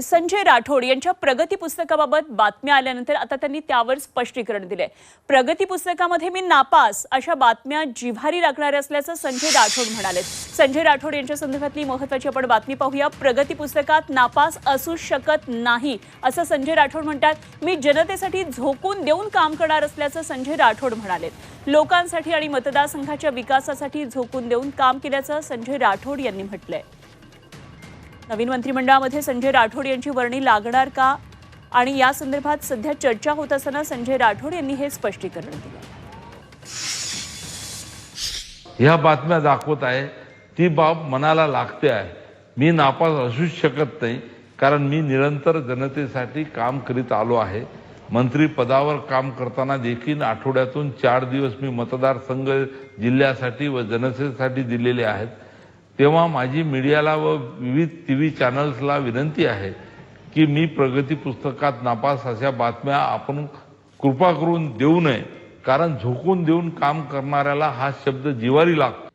संजय राठोड यांच्या प्रगती पुस्तकाबाबत बातम्या आल्यानंतर आता त्यांनी त्यावर स्पष्टीकरण दिले प्रगती पुस्तकामध्ये मी नापास अशा बातम्या जिव्हारी लागणाऱ्या असल्याचं संजय राठोड म्हणाले संजय राठोड यांच्या संदर्भातली महत्वाची आपण बातमी पाहूया. प्रगती पुस्तकात नापास असू शकत नाही असं संजय राठोड म्हणतात. मी जनतेसाठी झोकून देऊन काम करणार असल्याचं संजय राठोड म्हणाले लोकांसाठी आणि मतदारसंघाच्या विकासासाठी झोकून देऊन काम केल्याचं संजय राठोड यांनी म्हटलंय. नवीन मंत्रिमंडळामध्ये संजय राठोड यांची वर्णी लागणार का? आणि या संदर्भात सध्या चर्चा होत असताना संजय राठोड यांनी हे स्पष्टीकरण दिलं. ह्या बातम्या दाखवत आहे ती बाब मनाला लागते आहे. मी नापास असूच शकत नाही कारण मी निरंतर जनतेसाठी काम करीत आलो आहे. मंत्री पदावर काम करताना देखील आठवड्यातून चार दिवस मी मतदारसंघ जिल्ह्यासाठी व जनतेसाठी दिलेले आहेत. तेव्हा माझी मीडियाला व विविध टी व्ही चॅनल्सला विनंती आहे की मी प्रगती पुस्तकात नापास अशा बातम्या आपण कृपा करून देऊ नये कारण झोकून देऊन काम करणाऱ्याला हा शब्द जिवारी लागतो.